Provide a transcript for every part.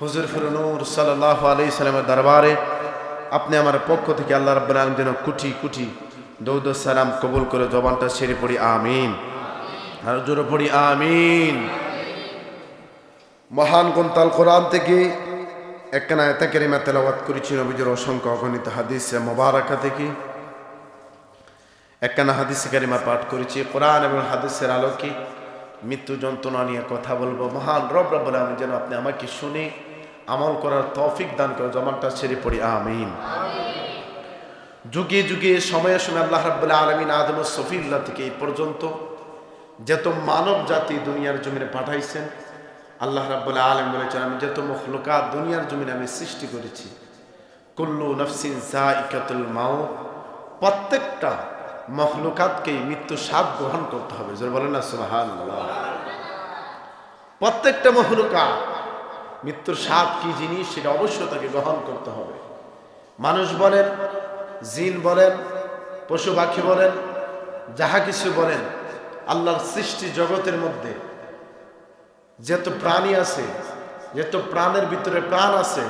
হুজুর ফুরনুর সাল্লাহ আলি সাল্লামের দরবারে, আপনি আমার পক্ষ থেকে আল্লাহ রাব্বুল আলম যেন কুটি কুটি দৌদ সালাম কবুল করে জবানটা সেরে পড়ি, আমিন। আর জোরে পড়ি, আমিন। মহান গ্রন্থাল কোরআন থেকে একখানা এতা কেরিমা তেলাওয়াত করেছি, নবীজুর অসংখ্য অগণিত হাদিস মোবারকা থেকে। একখানা হাদিস কারিমা পাঠ করেছি, কোরআন এবং হাদিসের আলোকে মৃত্যু যন্ত্রণা নিয়ে কথা বলব। মহান রব রব আমি যেন আপনি আমাকে শুনে আমল করার তৌফিক দান করে জমানটা ছেড়ে পড়ি, আমিন। যুগে যুগে, সময়ে সময় আল্লাহ রাব্বুল্লাহ আলমিন আদম সফিল্লা থেকে এই পর্যন্ত যত মানব জাতি দুনিয়ার জমিনে পাঠাইছেন, আল্লাহ রাব্বুল আলম বলেছেন, আমি যত মখলুকাত দুনিয়ার জমিনে আমি সৃষ্টি করেছি, কুল্লু নফসিন সাইকাতুল মাও প্রত্যেকটা মখলুকাতকেই মৃত্যু স্বাদ গ্রহণ করতে হবে। জোর বলেন না সুবাহান প্রত্যেকটা মখলুকাত মৃত্যুর স্বাদ কি জিনিস সেটা অবশ্যই তাকে গ্রহণ করতে হবে। মানুষ বলেন, জিন বলেন, পশু পাখি বলেন, যাহা কিছু বলেন, আল্লাহর সৃষ্টি জগতের মধ্যে যত প্রাণী আছে যত প্রাণের ভিতরে প্রাণ আছে,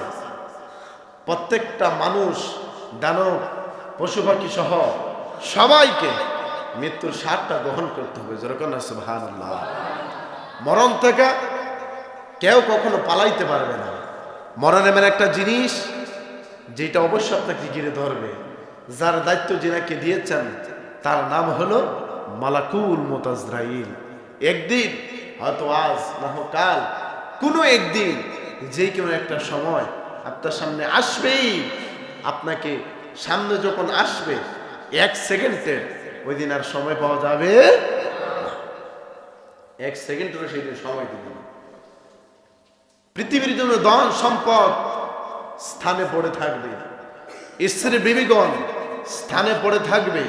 প্রত্যেকটা মানুষ, দানব, পশু পাখি সহ সবাইকে মৃত্যুর স্বাদটা গ্রহণ করতে হবে। যেরকম সুবহান আল্লাহ মরণ থেকে কেউ কখনো পালাইতে পারবে না। মরণ এমন একটা জিনিস, যেটা অবশ্যই আপনাকে ঘিরে ধরবে। যার দায়িত্ব যিনাকে দিয়েছেন, তার নাম হলো মালাকুল মোতাজরাইল। একদিন, হয়তো আজ না হোক কাল, কোনো একদিন, যে কোনো একটা সময় আপনার সামনে আসবেই। আপনাকে সামনে যখন আসবে, এক সেকেন্ডের ওই দিন আর সময় পাওয়া যাবে এক সেকেন্ডেরও সেই দিন সময় না। পৃথিবীর জন্য ধন সম্পদ স্থানে পড়ে থাকবে। স্ত্রী বিবিগণ স্থানে পড়ে থাকবে।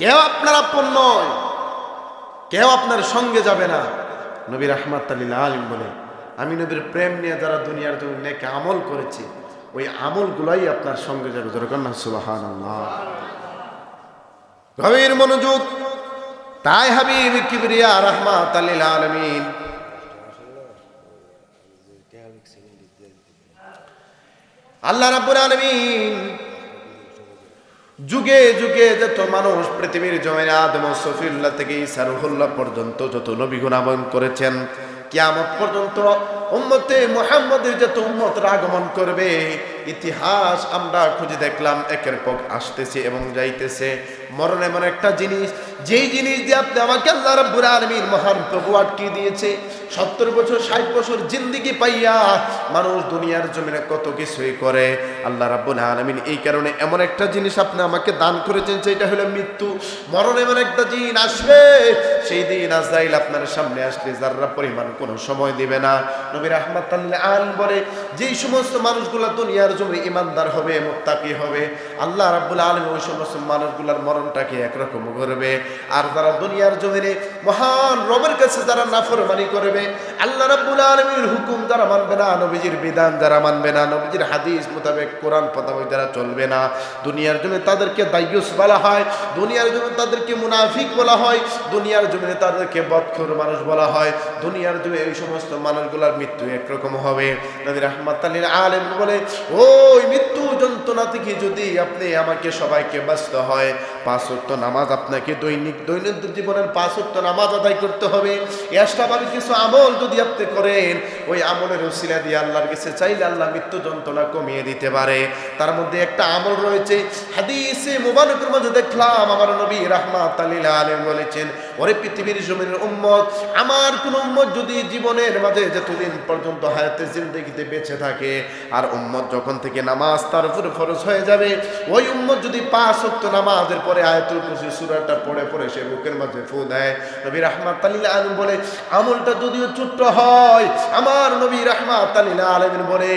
কেউ আপনার আপন নয়, কেউ আপনার সঙ্গে যাবে না। নবীর রহমাত আলিম বলে, আমি নবীর প্রেম নিয়ে যারা দুনিয়ার জন্য নেকে আমল করেছি, ওই আমলগুলাই আপনার সঙ্গে যাবে। না সুবাহান গভীর মনোযোগ, তাই হাবিব কিবরিয়া রহমাত আলিল আলমিন আল্লাহ রাব্বুল আলামিন যুগে যুগে যত মানুষ পৃথিবীর জমিনে আদম সফিউল্লাহ থেকে ঈসা রুহুল্লাহ পর্যন্ত যত নবী গুণাবন করেছেন, কিয়ামত পর্যন্ত উম্মতে মুহাম্মদের যত উম্মতরা আগমন করবে, ইতিহাস আমরা খুঁজে দেখলাম, একের পর আসতেছে এবং যাইতেছে। মরণ এমন একটা জিনিস, যেই জিনিস দিয়ে আপনি আমাকে আল্লাহ রাব্বুল আলামিন মহান প্রভু আটকে দিয়েছে সত্তর বছর, ষাট বছর জিন্দিগি পাইয়া মানুষ দুনিয়ার জমিনে কত কিছুই করে। আল্লাহ রাব্বুল আলামিন এই কারণে এমন একটা জিনিস আপনি আমাকে দান করেছেন সেটা হলো মৃত্যু। মরণ এমন একটা দিন আসবে, সেই দিন আজরাইল আপনার সামনে আসলে যাররা পরিমাণ কোনো সময় দিবে না। নবীর আহমদ আল বলে, যেই সমস্ত মানুষগুলো দুনিয়ার জমি ইমানদার হবে, মোত্তাকি হবে, আল্লাহ রাব্বুল আলম ওই সমস্ত মানুষগুলোর মরণটাকে একরকম করবে। আর যারা দুনিয়ার জমিনে মহান রবের কাছে যারা নাফরমানি করবে আল্লাহ রাব্বুল আলমীর হুকুম যারা মানবে না, নবীজির বিধান যারা মানবে না, নবীজির হাদিস মোতাবেক কোরআন পতাবক যারা চলবে না। দুনিয়ার জন্য তাদেরকে দায়ুস বলা হয়, দুনিয়ার জন্য তাদেরকে মুনাফিক বলা হয়, দুনিয়ার জমিনে তাদেরকে বৎখর মানুষ বলা হয়, দুনিয়ার জন্য এই সমস্ত মানুষগুলোর মৃত্যু একরকম হবে। নবীর আহমদ তালির আলেম বলে, ওই মৃত্যু যন্ত্রণা থেকে যদি আপনি আমাকে সবাইকে ব্যস্ত হয়, পাঁচ ওয়াক্ত নামাজ আপনাকে দৈনিক, দৈনন্দিন জীবনের পাঁচ ওয়াক্ত নামাজ আদায় করতে হবে। এক্সট্রাভাবে কিছু আমল যদি আপনি করেন, ওই আমলের উসিলা দিয়ে আল্লাহর কাছে চাইলে আল্লাহ মৃত্যু যন্ত্রণা কমিয়ে দিতে পারে। তার মধ্যে একটা আমল রয়েছে, হাদিসে মুবারকের মধ্যে দেখলাম, আমার নবী রাহমাত আলী আলম বলেছেন ওরে পৃথিবীর জমিনের উম্মত, আমার কোন উম্মত যদি জীবনের মাঝে যতদিন পর্যন্ত হায়াতে জিন্দগিতে বেঁচে থাকে, আর উম্মত যখন থেকে নামাজ তার উপরে ফরজ হয়ে যাবে, ওই উম্মত যদি পাঁচ সত্য নামাজের পরে আয়াতুল কুরসি সূরাটা পড়ে পড়ে সে বুকের মাঝে ফু দেয়, নবী রাহমাত আলিল আলম বলে, আমলটা যদিও ছোট্ট হয়, আমার নবী রাহমাত আলিল আলমিন বলে,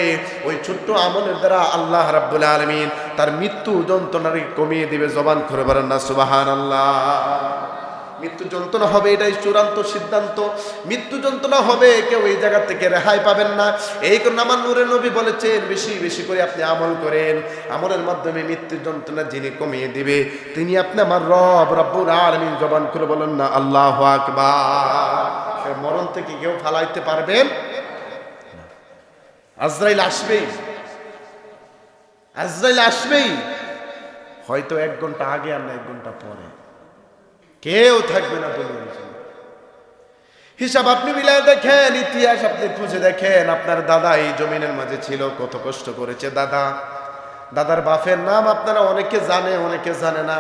ওই ছোট্ট আমলের দ্বারা আল্লাহ রাব্বুল আলমিন তার মৃত্যু যন্ত্রণাকে কমিয়ে দিবে জবান পারেন না সুবাহান আল্লাহ মৃত্যু যন্ত্রণা হবে, এটাই চূড়ান্ত সিদ্ধান্ত। মৃত্যু যন্ত্রণা হবে, কেউ এই জায়গা থেকে রেহাই পাবেন না। এই কারণে আমার নূরে নবী বলেছেন, বেশি বেশি করে আপনি আমল করেন। আমলের মাধ্যমে মৃত্যু যন্ত্রণা যিনি কমিয়ে দিবে, তিনি আপনি আমার রব রব্বুর আলমিন জবান করে বলেন না, আল্লাহ আকবার। মরণ থেকে কেউ ফালাইতে পারবেন আজরাইল আসবেই। আজরাইল আসবেই। হয়তো এক ঘণ্টা আগে আর না, এক ঘণ্টা পরে। কেউ থাকবে না দুনিয়ার হিসাব আপনি মিলায় দেখেন, ইতিহাস আপনি খুঁজে দেখেন, আপনার দাদা এই জমিনের মাঝে ছিল, কত কষ্ট করেছে দাদা। দাদার বাপের নাম আপনারা অনেকে জানে অনেকে জানে না।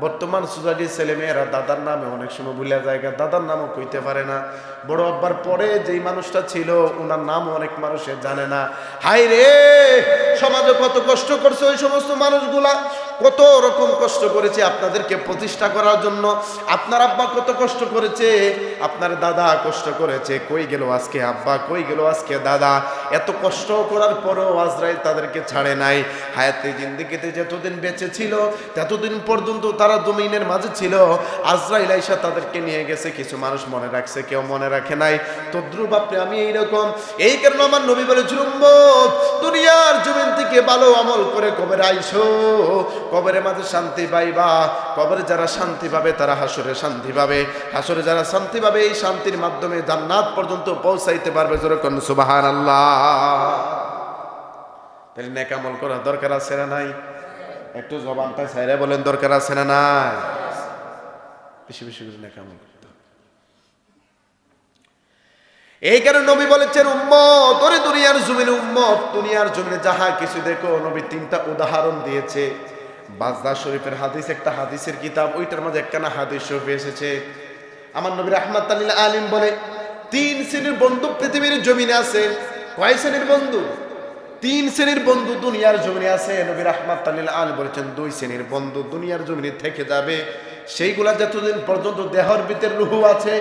বর্তমান সোসাইটির ছেলে মেয়েরা দাদার নামে অনেক সময় ভুলে জায়গা দাদার নামও কইতে পারে না। বড় আব্বার পরে যেই মানুষটা ছিল ওনার নাম অনেক মানুষে জানে না। হাই রে! সমাজে কত কষ্ট করছে ওই সমস্ত মানুষগুলা। কত রকম কষ্ট করেছে আপনাদেরকে প্রতিষ্ঠা করার জন্য। আপনার আব্বা কত কষ্ট করেছে, আপনার দাদা কষ্ট করেছে। কই গেল আজকে আব্বা, কই গেল আজকে দাদা? এত কষ্ট করার পরও আজরাইল তাদেরকে ছাড়ে নাই। হায়াতে জিন্দিগিতে যতদিন বেঁচে ছিল, ততদিন পর্যন্ত তারা জমিনের মাঝে ছিল। আজরাইল আইসা তাদেরকে নিয়ে গেছে কিছু মানুষ মনে রাখছে কেউ মনে রাখে নাই। তদ্রুপ আপনি আমি এইরকম। এই কারণে আমার নবী বলে "উম্মত, দুনিয়ার জমিন থেকে ভালো আমল করে কবরে আইসো। কবরের মাঝে শান্তি পাইবা। কবরে যারা শান্তি পাবে তারা হাসরে শান্তি পাবে। হাসরে যারা শান্তি পাবে এই শান্তির মাধ্যমে জান্নাত পর্যন্ত পৌঁছাইতে পারবে। যেরকম সুবাহান আল্লাহ তাহলে নেকামল করার দরকার আছে না নাই? একটু জবানটা ছাইরা বলেন, দরকার আছে না নাই? বেশি বেশি করে নেকামল করতে এই কারণে নবী বলেছেন, উম্মত, ওরে দুনিয়ার জমিনে উম্মত, দুনিয়ার জমিনে যাহা কিছু দেখো, নবী তিনটা উদাহরণ দিয়েছে। বাজদা শরীফের হাদিস, একটা হাদিসের কিতাব, ওইটার মধ্যে একখানা হাদিস শরীফ এসেছে। আমার নবী রহমাত আলিম বলে, তিন শ্রেণির বন্ধু পৃথিবীর জমিনে আছে। কয় শ্রেণির বন্ধু? তিন শ্রেণির বন্ধু দুনিয়ার জমিনে আছে। নবী রহমাত আল বলেছেন, দুই শ্রেণির বন্ধু দুনিয়ার জমিনে থেকে যাবে। সেইগুলা যতদিন পর্যন্ত দেহর ভিতরে রুহু আছে,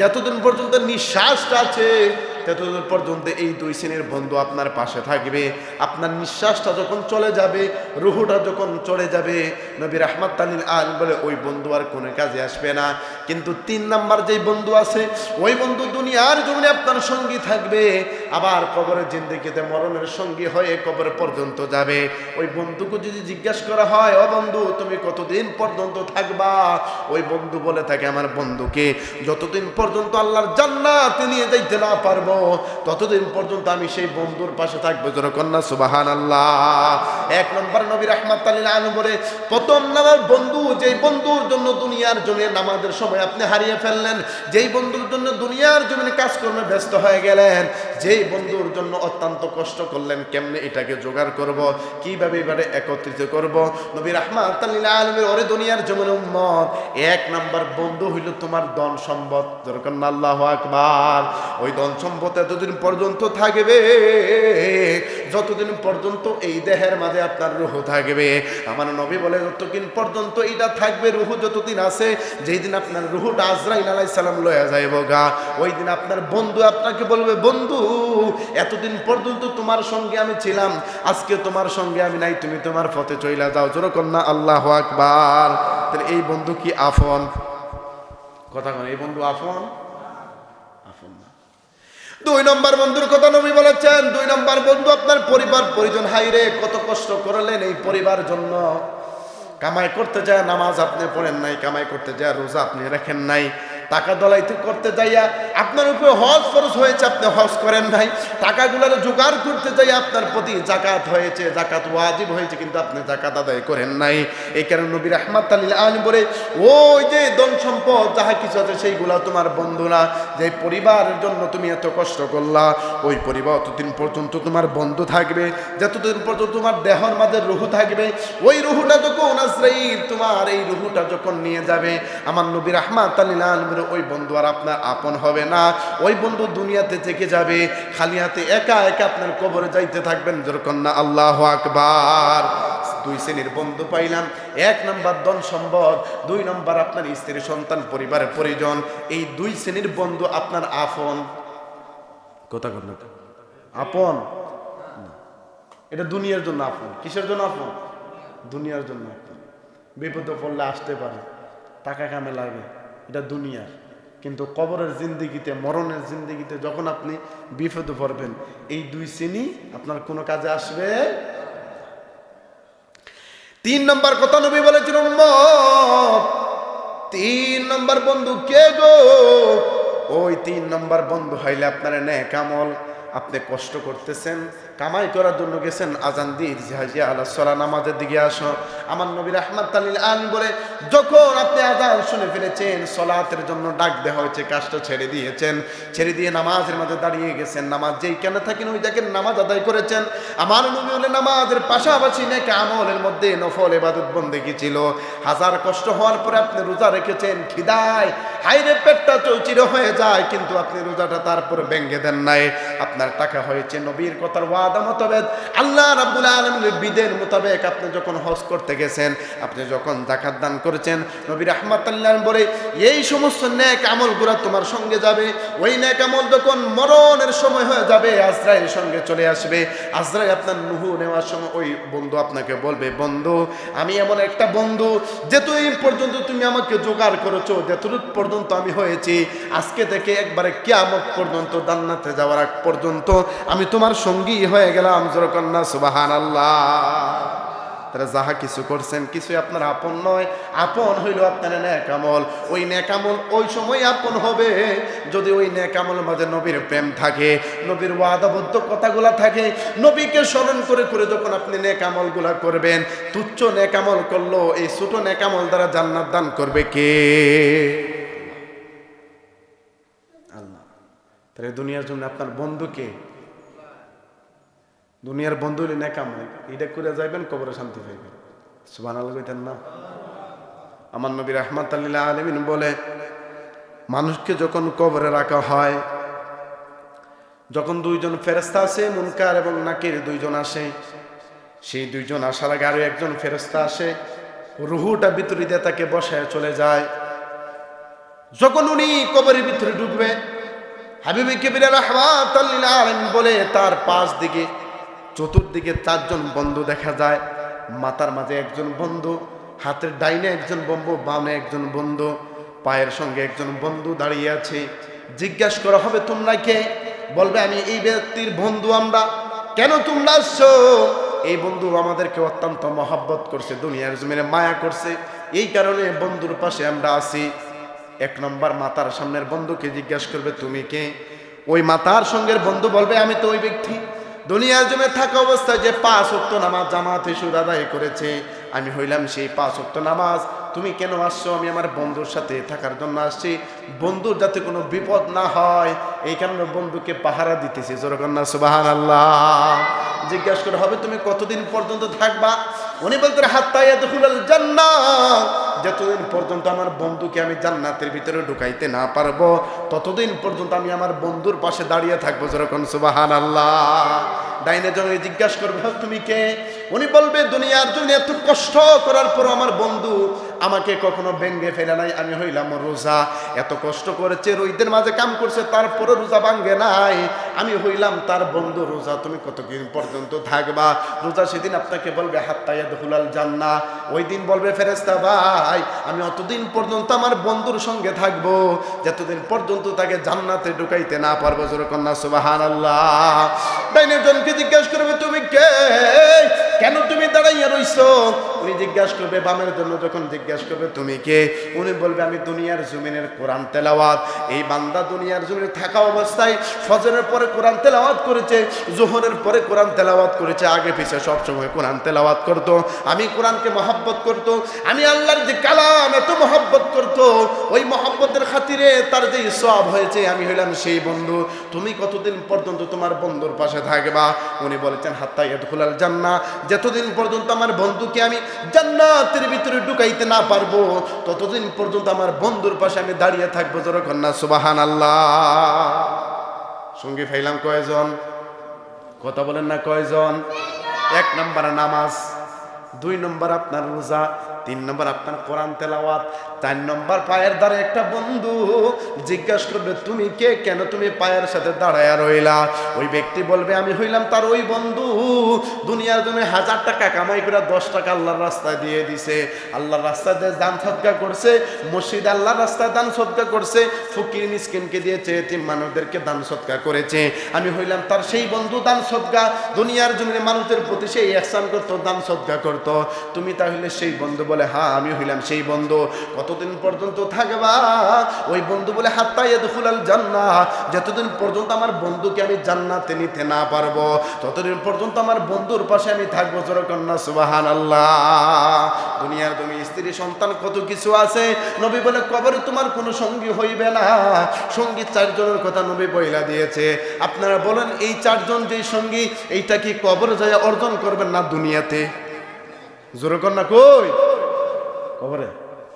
যতদিন পর্যন্ত নিঃশ্বাসটা আছে ততদিন পর্যন্ত এই দুই শ্রেণির বন্ধু আপনার পাশে থাকবে। আপনার নিঃশ্বাসটা যখন চলে যাবে, রুহুটা যখন চলে যাবে, নবী রহমাত তালিল আল বলে, ওই বন্ধু আর কোনো কাজে আসবে না। কিন্তু তিন নাম্বার যেই বন্ধু আছে, ওই বন্ধু দুনিয়ার জমিনে আপনার সঙ্গী থাকবে। আবার কবরের জিন্দিগিতে মরণের সঙ্গী হয়ে কবর পর্যন্ত যাবে। ওই বন্ধুকে যদি জিজ্ঞাসা করা হয়, ও বন্ধু, তুমি কতদিন পর্যন্ত থাকবা? ওই বন্ধু বলে থাকে, আমার বন্ধুকে যতদিন পর্যন্ত আল্লাহর জান্নাত নিয়ে যাইতে না পারব ততদিন পর্যন্ত আমি সেই বন্ধুর পাশে থাকব জনকন্যা সুবাহান আল্লাহ এক নম্বর নবী রহমাত আলী বলে, প্রথম নামার বন্ধু, যেই বন্ধুর জন্য দুনিয়ার জমিনে নামাজের সময় আপনি হারিয়ে ফেললেন, যেই বন্ধুর জন্য দুনিয়ার জমিনে কাজকর্মে ব্যস্ত হয়ে গেলেন যেই বন্ধুর জন্য অত্যন্ত কষ্ট করলেন, কেমনে এটাকে জোগাড় করব? কীভাবে এবারে একত্রিত করব? নবী রহমাত আলমের ওরে দুনিয়ার জমিন উম্মত, এক নাম্বার বন্ধু হইল তোমার ধন সম্পদ। আল্লাহ আকবার। ওই ধন সম্পদ এতদিন পর্যন্ত থাকবে, যতদিন পর্যন্ত এই দেহের মাঝে আপনার রুহ থাকবে। আমার নবী বলে, যতদিন পর্যন্ত এটা থাকবে, রুহু যতদিন আছে যেই দিন আপনার রুহুটা আজরাইল আলাইহিস সালাম লয়া যাইব গা ওই দিন আপনার বন্ধু আপনাকে বলবে, বন্ধু এতদিন পর্যন্ত তোমার সঙ্গে আমি ছিলাম, আজকে তোমার সঙ্গে আমি নাই, তুমি তোমার পথে চইলা যাও। যেরকম না আল্লাহ আকবার। তাহলে এই বন্ধু কি আফন কথা এই বন্ধু আফন দুই নম্বর বন্ধুর কথা নবী বলেছেন, দুই নম্বর বন্ধু আপনার পরিবার, পরিজন হাইরে কত কষ্ট করলেন এই পরিবার জন্য। কামাই করতে যায়, নামাজ আপনি পড়েন নাই, কামাই করতে যায়, রোজা আপনি রাখেন নাই। টাকা দলাইতে করতে যাইয়া আপনার উপরে হজ খরচ হয়েছে, আপনি হজ করেন নাই। টাকাগুলোর জোগাড় করতে যাই আপনার প্রতি জাকাত হয়েছে, জাকাত ওয়াজিব হয়েছে, কিন্তু আপনি জাকাত আদায় করেন নাই। এই কারণে নবীর আহমদ তালিল আলী বলে, ওই যে ধন সম্পদ, যাহা কিছু আছে সেইগুলা তোমার বন্ধু না। যে পরিবারের জন্য তুমি এত কষ্ট করলা, ওই পরিবার অতদিন পর্যন্ত তোমার বন্ধু থাকবে, যতদিন পর্যন্ত তোমার দেহর মাঝে রুহু থাকবে, ওই রুহুটা যখন আশ্রয়ী তোমার এই রুহুটা যখন নিয়ে যাবে। আমার নবীর আহমদ তালিল আলমের ওই বন্ধু আর আপনার আপন হবে না। ওই বন্ধু দুনিয়াতে থেকে যাবে, খালি হাতে একা একা আপনার কবরে যাইতে থাকবেন যেরকম না আল্লাহ আকবার। দুই শ্রেণির বন্ধু পাইলাম, এক নম্বর ধন সম্পদ, দুই নম্বর আপনার স্ত্রী, সন্তান, পরিবারের পরিজন। এই দুই শ্রেণির বন্ধু আপনার আপন। কথা কথা আপন? এটা দুনিয়ার জন্য আপন। কিসের জন্য আপন? দুনিয়ার জন্য আপন। বিপদে পড়লে আসতে পারে। টাকা কামে লাগে। এটা দুনিয়ার। কিন্তু কবরের জিন্দিগিতে মরণের জিন্দিগিতে যখন আপনি বিপদে পড়বেন এই দুই শ্রেণি আপনার কোনো কাজে আসবে? তিন নম্বর কথা নবী উম্মত, তিন নম্বর বন্ধু কে গো? ওই তিন নম্বর বন্ধু হইলে আপনার ন্যাক আপনি কষ্ট করতেছেন কামাই করার জন্য গেছেন, আজান দিয়ে জিহাজিয়া আল্লাহ সলা নামাজের দিকে আসো। আমার নবীর আহমদ তালিল আন বলে, যখন আপনি আজান শুনে ফেলেছেন, সলাতের জন্য ডাক দেওয়া হয়েছে, কাজটা ছেড়ে দিয়েছেন। ছেড়ে দিয়ে নামাজের মাঝে দাঁড়িয়ে গেছেন। নামাজ যেই কেন থাকেন, ওই দেখেন নামাজ আদায় করেছেন। আমার নবী হলে নামাজের পাশাপাশি নাকি আমলের মধ্যে নফল এবাদত বন্দেগী ছিল। হাজার কষ্ট হওয়ার পরে আপনি রোজা রেখেছেন, খিদায়, হাইরে পেটটা চৌচির হয়ে যায়, কিন্তু আপনি রোজাটা তারপরে ব্যঙ্গে দেন নাই। আপনার টাকা হয়েছে নবীর কথার ওয়াদা মোতাবেক আল্লাহ রাব্বুল আলমের বিদের মোতাবেক আপনি যখন হজ করতে গেছেন, আপনি যখন জাকাত দান করেছেন, নবী রহমাতাল্লাহ বলে, এই সমস্ত ন্যাক আমলগুলো তোমার সঙ্গে যাবে। ওই ন্যাক আমল যখন মরণের সময় হয়ে যাবে, আজরাইল সঙ্গে চলে আসবে। আজরাইল আপনার নুহু নেওয়ার সময় ওই বন্ধু আপনাকে বলবে, বন্ধু, আমি এমন একটা বন্ধু, যেতদিন পর্যন্ত তুমি আমাকে জোগাড় করেছ যতটুক পর্যন্ত আমি হয়েছি, আজকে থেকে একবারে কিয়ামত পর্যন্ত, জান্নাতে যাওয়ার আগ পর্যন্ত আমি তোমার সঙ্গী হয়ে গেলাম, জোরকন্যা সুবাহান আল্লাহ তারা যাহা কিছু করছেন, কিছুই আপনার আপন নয়। আপন হইল আপনার ন্যাকামল ওই ন্যাকামল ওই সময় আপন হবে। যদি ওই ন্যাকামল মাঝে নবীর প্রেম থাকে, নবীর ওয়াদাবদ্ধ কথাগুলা থাকে, নবীকে স্মরণ করে করে যখন আপনি ন্যাকামলগুলা করবেন, তুচ্ছ ন্যাকামল করল, এই ছোট ন্যাকামল দ্বারা জান্নাত দান করবে কে? আল্লাহ। তাহলে দুনিয়ার জন্য আপনার বন্ধুকে দুনিয়ার বন্ধু হলে নেকামল এটা করে। যাইবেন, কবরে শান্তি পাইবেন। সুবান আল্লাহ কইতেন না। আমার নবী রহমাত আল্লাহ আলমিন বলে, মানুষকে যখন কবরে রাখা হয়, যখন দুইজন ফেরস্তা আসে, মুনকার এবং নাকির দুইজন আসে, সেই দুইজন আসার আগে আরও একজন ফেরস্তা আসে, রুহুটা ভিতরে দিয়ে তাকে বসায় চলে যায়। যখন উনি কবরের ভিতরে ঢুকবে, হাবিবি কেবির রহমাত বলে, তার পাশ দিকে চতুর্দিকে চারজন বন্ধু দেখা যায়। মাথার মাঝে একজন বন্ধু, হাতের ডাইনে একজন বন্ধু, বামে একজন বন্ধু, পায়ের সঙ্গে একজন বন্ধু দাঁড়িয়ে আছে। জিজ্ঞাসা করা হবে, তোমরা কে? বলবে, আমি এই ব্যক্তির বন্ধু আমরা। কেন তোমরা আসছো? এই বন্ধু আমাদেরকে অত্যন্ত মহাব্বত করছে, দুনিয়ার জমিনে মায়া করছে। এই কারণে বন্ধুর পাশে আমরা আছি। এক নম্বর মাতার সামনের বন্ধুকে জিজ্ঞাসা করবে, তুমি কে? ওই মাতার সঙ্গের বন্ধু বলবে, আমি তো ওই ব্যক্তি। দুনিয়ার জমে থাকা অবস্থায় যে পাঁচ অক্ত নামাজ জামাতে সুর আদায় করেছে, আমি হইলাম সেই পাঁচ অক্ত নামাজ। তুমি কেন আসছো? আমি আমার বন্ধুর সাথে থাকার জন্য আসছি। বন্ধুর যাতে কোনো বিপদ না হয়, এই কারণে বন্ধুকে পাহারা দিতেছি। জোরকন্যা সুবাহান আল্লাহ জিজ্ঞাসা করা, হবে, তুমি কতদিন পর্যন্ত থাকবা? উনি বলতেন হাত্তাইয়া দেখুলাল জান্নাত যতদিন পর্যন্ত আমার বন্ধুকে আমি জান্নাতের ভিতরে ঢুকাইতে না পারব ততদিন পর্যন্ত আমি আমার বন্ধুর পাশে দাঁড়িয়ে থাকব যেরকম সুবাহান আল্লাহ ডাইনে জনে জিজ্ঞাসা করবে "হ্যাঁ, তুমি কে? উনি বলবে দুনিয়ার জন্য এত কষ্ট করার পর আমার বন্ধু আমাকে কখনো ব্যঙ্গে ফেলে নাই, আমি হইলাম রোজা। এত কষ্ট করেছে রইদের মাঝে কাম করছে তারপরে রোজা ভাঙ্গে নাই। আমি হইলাম তার বন্ধু রোজা, তুমি কতদিন পর্যন্ত থাকবা? রোজা সেদিন আপনাকে বলবে হাত্তাইয়া দহুলাল জান্না। ওই দিন বলবে ফেরেস্তা ভাই, আমি অতদিন পর্যন্ত আমার বন্ধুর সঙ্গে থাকব। যতদিন পর্যন্ত তাকে জান্নাতে ঢুকাইতে না পারব জোরকন্যা সুবাহান আল্লাহ ডাইনে জনকে জিজ্ঞাসা করবে, তুমি কে? কেন তুমি দাঁড়াইয়া রইছো? উনি জিজ্ঞাসা করবে, বামের জন্য যখন জিজ্ঞাসা করবে, তুমি কে? উনি বলবে, আমি দুনিয়ার জমিনের কোরআন তেলাওয়াত। এই বান্দা দুনিয়ার জমিনে থাকা অবস্থায় ফজরের পরে কোরআন তেলাওয়াত করেছে, জোহরের পরে কোরআন তেলাওয়াত করেছে, আগে পিছে সবসময় কোরআন তেলাওয়াত করতো। আমি কোরআনকে মহাব্বত করতো, আমি আল্লাহর যে কালাম এত মহাব্বত করতো, ওই মহাব্বতের খাতিরে তার যে সব হয়েছে, আমি হইলাম সেই বন্ধু। তুমি কতদিন পর্যন্ত তোমার বন্ধুর পাশে থাকবা? উনি বলেছেন হাত্তা ইয়াদখুলাল জান্না যতদিন পর্যন্ত আমার বন্ধুকে আমি জান্নাতের ভিতরে ঢুকাইতে না পারব, ততদিন পর্যন্ত আমার বন্ধুর পাশে আমি দাঁড়িয়ে থাকব যখন না সুবাহান আল্লাহ সঙ্গী ফাইলাম কয়জন? কথা বলেন না কয়জন? এক নম্বর নামাজ, দুই নম্বর আপনার রোজা তিন নম্বর আপনার কোরআন তেলাওয়াত, চার নম্বর পায়ের দ্বারা একটা বন্ধু জিজ্ঞাসা করবে, তুমি কে? কেন তুমি পায়ের সাথে দাঁড়ায় রইলা? ওই ব্যক্তি বলবে, আমি হইলাম তার ওই বন্ধু। দুনিয়ার জন্য হাজার টাকা কামাই করে দশ টাকা আল্লাহর রাস্তায় দিয়ে দিছে। আল্লাহর রাস্তায় দান সৎকা করছে, মসজিদ আল্লাহর রাস্তায় দান সৎকা করছে, ফকির মিসকিনকে দিয়েছে এতিম মানুষদেরকে দান সৎকা করেছে। আমি হইলাম তার সেই বন্ধু দান সৎকা দুনিয়ার জন্য মানুষের প্রতি সেই একসান করতো, দান সৎকা করতো। তুমি তাহলে সেই বন্ধু বলে হ্যাঁ আমি হইলাম সেই বন্ধু। কতদিন পর্যন্ত থাকবা? ওই বন্ধু বলে হাত্তাই দুখুলাল জান্না যতদিন পর্যন্ত আমার বন্ধুকে আমি জান্নাতে নিতে না পারব, ততদিন পর্যন্ত আমার বন্ধুর পাশে আমি থাকব জোরকন্যা সুবাহান আল্লাহ দুনিয়ার তুমি স্ত্রী, সন্তান, কত কিছু আছে। নবী বলে, কবরে তোমার কোনো সঙ্গী হইবে না। সঙ্গী চারজনের কথা নবী বইলা দিয়েছে। আপনারা বলেন, এই চারজন যেই সঙ্গী, এইটা কি কবর যায় অর্জন করবেন না দুনিয়াতে? জোরকন্যা কই? কবরে।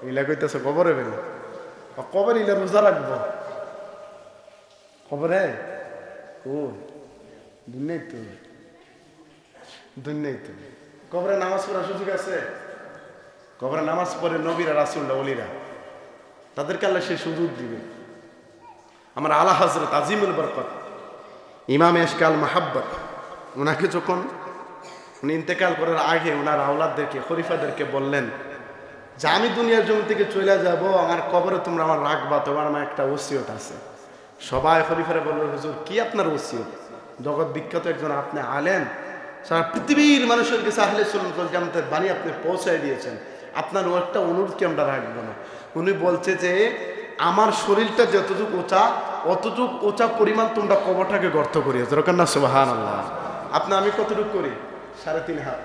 ইলা কইতেছে, কবরে বেরো কবরে ইলা রোজা রাখব। কবরে? ও দুনিয়াই তো। দুনিয়াই তো। কবরে নামাজ পড়ার সুযোগ আছে? কবরে নামাজ পড়ে নবীরা রাসুল্লাহ অলিরা তাদেরকে আল্লাহ সে সুযোগ দিবে। আমার আলা হজরত আজিমুল বরকত, ইমাম এশকাল মাহাব্বত ওনাকে যখন উনি ইন্তেকাল করার আগে ওনার আওলাদদেরকে খরিফাদেরকে বললেন যে আমি দুনিয়ার জমি থেকে চলে যাব, আমার কবরে তোমরা আমার রাখবা, তোমার আমার একটা ওসিয়ত আছে। সবাই খলিফারে বলল, হুজুর, কি আপনার ওসিয়ত? জগৎ বিখ্যাত একজন আপনি আলেন সারা পৃথিবীর মানুষের কাছে আহলে সুন্নতুল জামাতের বাণী আপনি পৌঁছায় দিয়েছেন। আপনার ও একটা অনুরোধ কি আমরা রাখব না। উনি বলছে যে, আমার শরীরটা যতটুকু ওচা, অতটুকু ওচা পরিমাণ তোমরা কবরটাকে গর্ত করিয়েছ। যেরকম না সুবাহান আল্লাহ আপনি আমি কতটুকু করি? সাড়ে তিন হাত।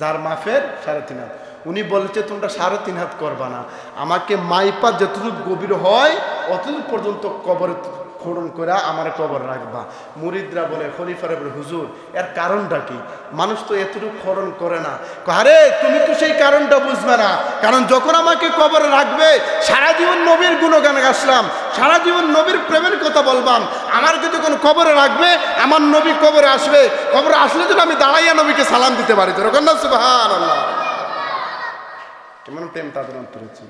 যার মাফের সাড়ে তিন হাত। উনি বলছে, তোমরা সাড়ে তিন হাত করবা না। আমাকে মাইপা যতটুকু গভীর হয়, অতদূর পর্যন্ত কবরে খোড়ন করে আমার কবর রাখবা। মুরিদরা বলে, খলিফারে বলে হুজুর, এর কারণটা কি? মানুষ তো এতটুকু খরণ করে না। আরে, তুমি তো সেই কারণটা বুঝবে না। কারণ যখন আমাকে কবরে রাখবে, সারা জীবন নবীর গুণগান গাছলাম সারা জীবন নবীর প্রেমের কথা বলবাম। আমাকে যখন কবরে রাখবে, আমার নবী কবরে আসবে। কবরে আসলে যেন আমি দাঁড়াইয়া নবীকে সালাম দিতে পারি যেরকম না? সুবহান আল্লাহ কেমন প্রেম তাদের অন্তরে ছিল।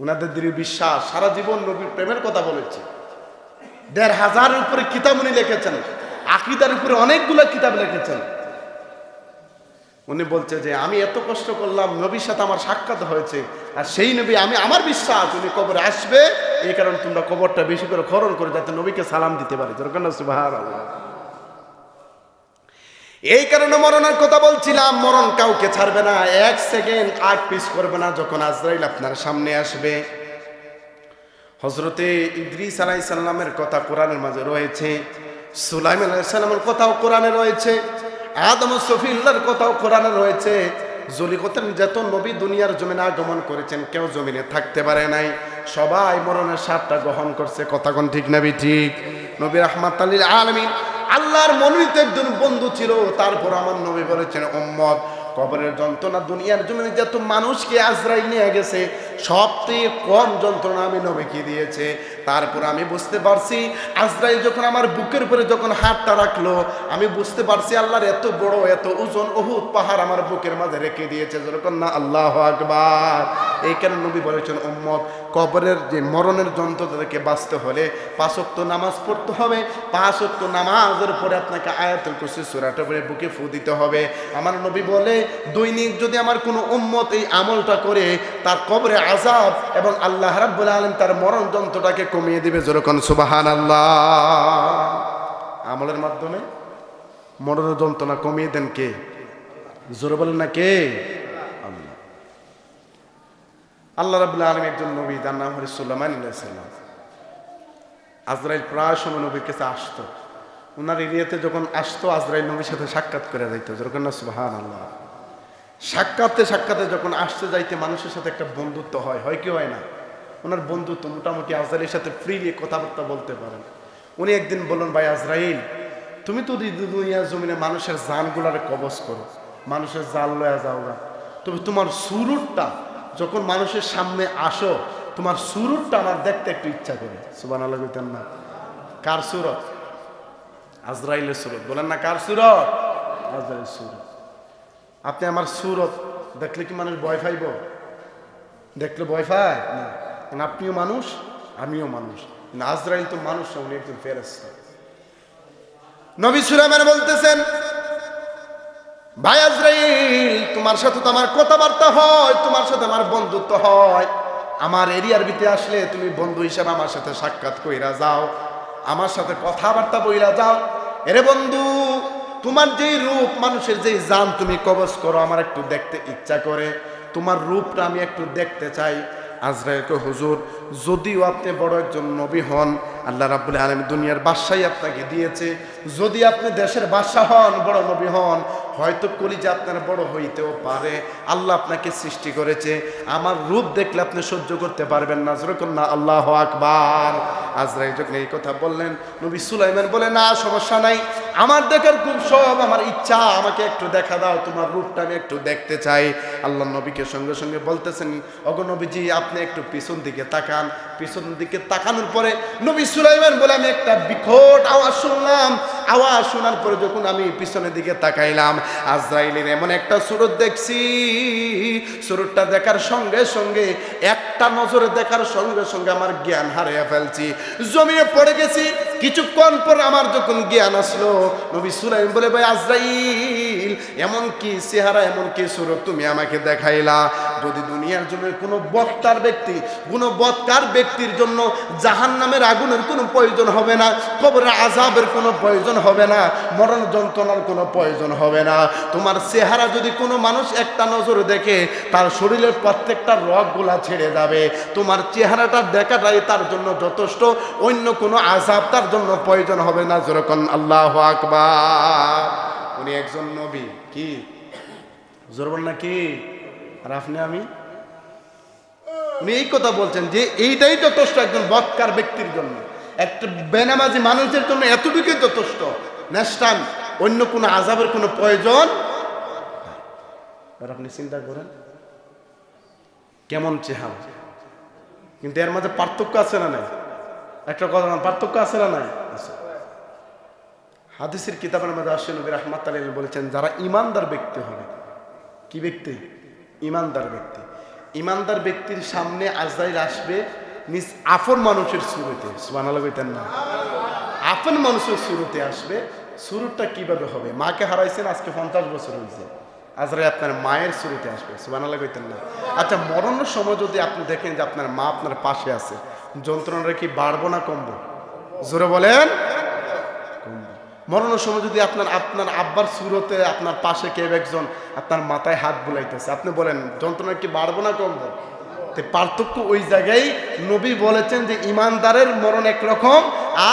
ওনাদের দৃঢ় বিশ্বাস, সারা জীবন নবীর প্রেমের কথা বলেছে। দেড় হাজারের উপরে কিতাব উনি লিখেছেন। আকিদার উপরে অনেকগুলো কিতাব লিখেছেন। উনি বলছে যে, আমি এত কষ্ট করলাম, নবীর সাথে আমার সাক্ষাৎ হয়েছে, আর সেই নবী আমি, আমার বিশ্বাস, উনি কবরে আসবে, এই কারণে তোমরা কবরটা বেশি করে খরণ করে যাতে নবীকে সালাম দিতে পারে। যেরকম না, সুবহানাল্লাহ। এই কারণে মরণের কথা বলছিলাম, মরণ কাউকে ছাড়বে না। এক সেকেন্ড আগ পিস করবে না যখন আজরাইল আপনার সামনে আসবে। হজরতে ইদ্রিস আলাই সাল্লামের কথা কোরআনের মাঝে রয়েছে, সুলাইম আলাই সাল্লামের কথাও কোরআনে রয়েছে, আদম সফিল্লার কথাও কোরআনে রয়েছে। জলিকতের যত নবী দুনিয়ার জমিনে আগমন করেছেন, কেউ জমিনে থাকতে পারে নাই। সবাই মরণের স্বাদটা গ্রহণ করছে, কথা কোন ঠিক নাবি ঠিক? নবী রহমাত আলীল আলমিন আল্লাহর মনোনীত একজন বন্ধু ছিল তারপর আমার নবী বলেছেন উম্মত কবরের যন্ত্রণা দুনিয়ার জমিনে যত মানুষকে আজরাইল নিয়ে গেছে, সবচেয়ে কম যন্ত্রণা আমি নবীকে দিয়েছে। তারপর আমি বুঝতে পারছি আজরাইল যখন আমার বুকের উপরে যখন হাতটা রাখল, আমি বুঝতে পারছি আল্লাহর এত বড়, এত ওজন অহুত পাহাড় আমার বুকের মাঝে রেখে দিয়েছে। যেরকম না আল্লাহ আকবার। এই কারণে নবী বলেছেন, উম্মত, কবরের যে মরণের যন্ত্র তাদেরকে বাঁচতে হলে পাঁচক্ত নামাজ পড়তে হবে। পাঁচক্ত নামাজের পরে আপনাকে আয়াতুল কুসি সুরাটা পরে বুকে ফু দিতে হবে। আমার নবী বলে দৈনিক যদি আমার কোনো উম্মত এই আমলটা করে, তার কবরে আজাব এবং আল্লাহ রাব্বুল আলম তার মরণ যন্ত্রটাকে কমিয়ে দিবে যেরকম সুবাহান আল্লাহ আমলের মাধ্যমে মরণ যন্ত্রণা কমিয়ে দেন কে? জোরে বলেন না কে? আল্লাহ। আল্লাহ রাবুল্লাহ আলম একজন নবী তার নাম হল সুল্লামান সাল্লাম আজরাইল প্রায় সময় নবীর কাছে আসতো। ওনার এরিয়াতে যখন আসতো, আজরাইল নবীর সাথে সাক্ষাৎ করে যাইতো, যেরকম না সুবাহান আল্লাহ সাক্ষাতে সাক্ষাতে যখন আসতে যাইতে মানুষের সাথে একটা বন্ধুত্ব হয় হয় কি হয় না? ওনার বন্ধুত্ব মোটামুটি আজরাইলের সাথে ফ্রিলি কথাবার্তা বলতে পারেন। উনি একদিন বললেন, ভাই আজরাইল, তুমি তো দুনিয়া জমিনে মানুষের জানগুলারে কবজ করো। মানুষের জাল লয়া যাও গা। তবে তোমার সুরুটটা যখন মানুষের সামনে আসো, তোমার সুরুটটা আমার দেখতে একটু ইচ্ছা করে। সুবান আল্লাহ না। কার সুরত? আজরাইলের সুরত। বলেন না কার সুরত? আজরাইলের সুরত। আপনি আমার সুরত, দেখলে কি মানুষ ভয় পাইব? দেখলে ভয় পায়? না। আপনিও মানুষ, আমিও মানুষ। কিন্তু আজরাইল তো মানুষ, না, উনি একজন নবী সুলাইমান বলতেছেন, ভাই আজরাইল, তোমার সাথে তো আমার কথাবার্তা হয়, তোমার সাথে আমার বন্ধুত্ব হয়। আমার এরিয়ার ভিতরে আসলে তুমি বন্ধু হিসাবে আমার সাথে সাক্ষাৎ কইরা যাও। আমার সাথে কথাবার্তা বইরা যাও। এরে বন্ধু তোমার যেই রূপ, মানুষের যেই জান তুমি কবজ করো, আমার একটু দেখতে ইচ্ছা করে। তোমার রূপটা আমি একটু দেখতে চাই। আজরাইলকে হুজুর, যদিও আপনি বড় একজন নবী হন, আল্লাহ রাবুল আলম দুনিয়ার বাদশাই আপনাকে দিয়েছে। যদি আপনি দেশের বাদশাহ হন, বড় নবী হন হয়তো কলিজা আপনার বড় হইতেও পারে। আল্লাহ আপনাকে সৃষ্টি করেছে। আমার রূপ দেখলে আপনি সহ্য করতে পারবেন না। না আল্লাহ আকবার। আজরাইল যখন এই কথা বললেন, নবী সুলাইমান বলে, না, সমস্যা নাই। আমার দেখার খুব সব, আমার ইচ্ছা। আমাকে একটু দেখা দাও, তোমার রূপটা আমি একটু দেখতে চাই। আল্লাহ নবীকে সঙ্গে সঙ্গে বলতেছেন অগনবীজি আপনি একটু পিছন দিকে তাকান। পিছন দিকে তাকানোর পরে নবী সুলাইমান বলে, আমি একটা বিকট আওয়াজ শুনলাম। আওয়াজ শোনার পরে যখন আমি পিছনের দিকে তাকাইলাম, আজরাইলের এমন একটা সুরত দেখছি। সুরতটা দেখার সঙ্গে সঙ্গে, একটা নজরে দেখার সঙ্গে সঙ্গে আমার জ্ঞান হারিয়ে ফেলছি। জমিয়ে পড়ে গেছি, কিছুক্ষণ পর আমার যখন জ্ঞান আসলো, নবী সুলাইম বলে, ভাই আজরাইল এমন কি চেহারা এমন কি সুরত তুমি আমাকে দেখাইলা। যদি দুনিয়ার জন্য কোনো বক্তার ব্যক্তি, কোনো বৎকার ব্যক্তির জন্য জাহান নামের আগুনের কোনো প্রয়োজন হবে না, কবরের আজাবের কোনো প্রয়োজন হবে না, মরণ যন্ত্রণার কোনো প্রয়োজন হবে না। তোমার চেহারা যদি কোনো মানুষ একটা নজর দেখে, তার শরীরের প্রত্যেকটা রগগুলা ছেড়ে যাবে। তোমার চেহারাটা দেখাটাই তার জন্য যথেষ্ট, অন্য কোনো আজাব তার জন্য প্রয়োজন হবে না। যেরকম আল্লাহ আকবার। উনি একজন নবী। কি? জোরবন না, কি? আর আপনি আমি? উনি এই কথা বলছেন যে এইটাই যথেষ্ট একজন বৎকার ব্যক্তির জন্য। একটা বেনামাজি মানুষের জন্য এতটুকুই যথেষ্ট। নেস্টান অন্য কোনো আজাবের কোনো প্রয়োজন আপনি চিন্তা করেন, কেমন চেহারা? কিন্তু এর মাঝে পার্থক্য আছে না নাই? একটা কথা পার্থক্য আছে না নাই? আছে। হাদিসের কিতাবের মধ্যে আসে নবী রহমাত বলেছেন, যারা ইমানদার ব্যক্তি হবে, কি ব্যক্তি? ইমানদার ব্যক্তি। ইমানদার ব্যক্তির সামনে আজরাইল আসবে নিজ আফন মানুষের শুরুতে। সুবানালা কইতেন না। আপন মানুষের শুরুতে আসবে। শুরুটা কীভাবে হবে? মাকে হারাইছেন, আজকে পঞ্চাশ বছর হয়েছে আজরাই আপনার মায়ের শুরুতে আসবে। সুবানালা কইতেন না। আচ্ছা মরণের সময় যদি আপনি দেখেন যে আপনার মা আপনার পাশে আছে, যন্ত্রণাটা কি বাড়বো না কমবো? জোরে বলেন। মরণের সময় যদি আপনার আপনার আব্বার সুরতে আপনার পাশে কেউ একজন আপনার মাথায় হাত বুলাইতেছে, আপনি বলেন, যন্ত্রণা কি বাড়বো না কমবো? তো পার্থক্য ওই জায়গায় নবী বলেছেন যে, ইমানদারের মরণ একরকম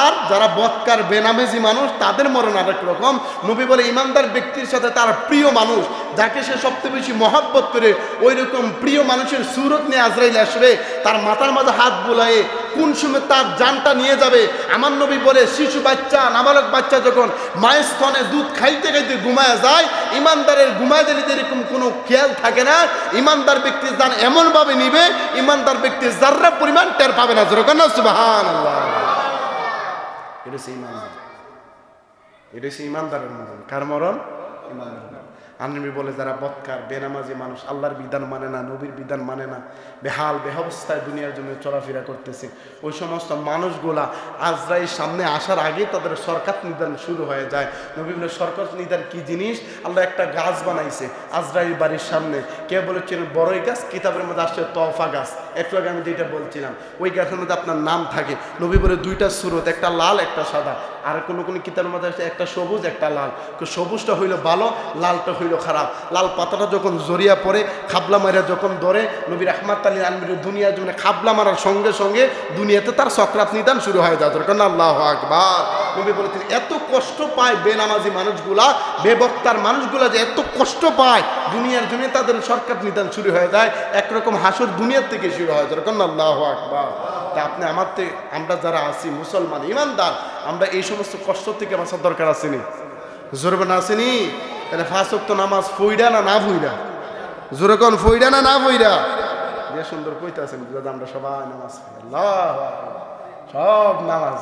আর যারা বৎকার বেনামেজি মানুষ, তাদের মরণ আরেক রকম। নবী বলে ইমানদার ব্যক্তির সাথে তার প্রিয় মানুষ, যাকে সে সবচেয়ে বেশি মহাব্বত করে ওই রকম প্রিয় মানুষের সুরত নিয়ে আজরাইল আসবে, তার মাথার মাঝে হাত বুলায়ে কোন সময় তার জানটা নিয়ে যাবে? আমার নবী বলে, শিশু বাচ্চা, নাবালক বাচ্চা যখন মায়ের স্তনে দুধ খাইতে খাইতে ঘুমায় যায়, ইমানদারের ঘুমায় দিলে এরকম কোনো খেয়াল থাকে না। ইমানদার ব্যক্তির জান এমনভাবে নিবে, ইমানদার ব্যক্তির যার্রা পরিমাণ টের পাবে না। যেরকম না সুবাহান আল্লাহ এটা হচ্ছে ইমানদার এটা হচ্ছে ইমানদারের মরণ কার মরণ? ইমানদার আনবি বলে, যারা বৎকার, বেনামাজি মানুষ, আল্লাহর বিধান মানে না, নবীর বিধান মানে না, বেহাল, বেহাবস্থায় দুনিয়ার জন্য চলাফেরা করতেছে। ওই সমস্ত মানুষগুলা আজরাই সামনে আসার আগে তাদের সরকার নিদান শুরু হয়ে যায়। নবী বলে সরকার নিদান কি জিনিস? আল্লাহ একটা গাছ বানাইছে আজরাইল বাড়ির সামনে। কে বলেছিলেন বড়ই গাছ, কিতাবের মধ্যে আসছে তফা গাছ। একটু আগে আমি যেটা বলছিলাম, ওই গাছের মধ্যে আপনার নাম থাকে। নবী বলে দুইটা সুরত, একটা লাল, একটা সাদা। আর কোনো কোনো কিতাবের মধ্যে আছে, একটা সবুজ, একটা লাল। সবুজটা হইল ভালো, লালটা হইল খারাপ। লাল পাতাটা যখন জড়িয়া পড়ে, খাবলা মারা যখন ধরে নবীর রহমাত আলী আনবির দুনিয়া জন্য খাবলা মারার সঙ্গে সঙ্গে দুনিয়াতে তার সক্রাত নিদান শুরু হয়ে যায় দরকার আল্লাহ আকবার। নবী বলেছেন এত কষ্ট পায় বেনামাজি মানুষগুলা, বেবক্তার মানুষগুলা যে এত কষ্ট পায়, দুনিয়ার জন্য তাদের সরকার নিদান শুরু হয়ে যায়, একরকম হাসর দুনিয়ার থেকে শুরু হয়। না আল্লাহ আকবার। তা আপনি আমার থেকে আমরা যারা আছি, মুসলমান, ইমানদার, আমরা এই সমস্ত কষ্ট থেকে বাঁচার দরকার আসেনি জোরবে না? আসেনি তাহলে ফাঁসক তো নামাজ ফইরা না না ফইরা? জোরে কোন, ফইরা না না ফইরা? যে সুন্দর কইতে আছেন আমরা সবাই নামাজ। আল্লাহ সব নামাজ।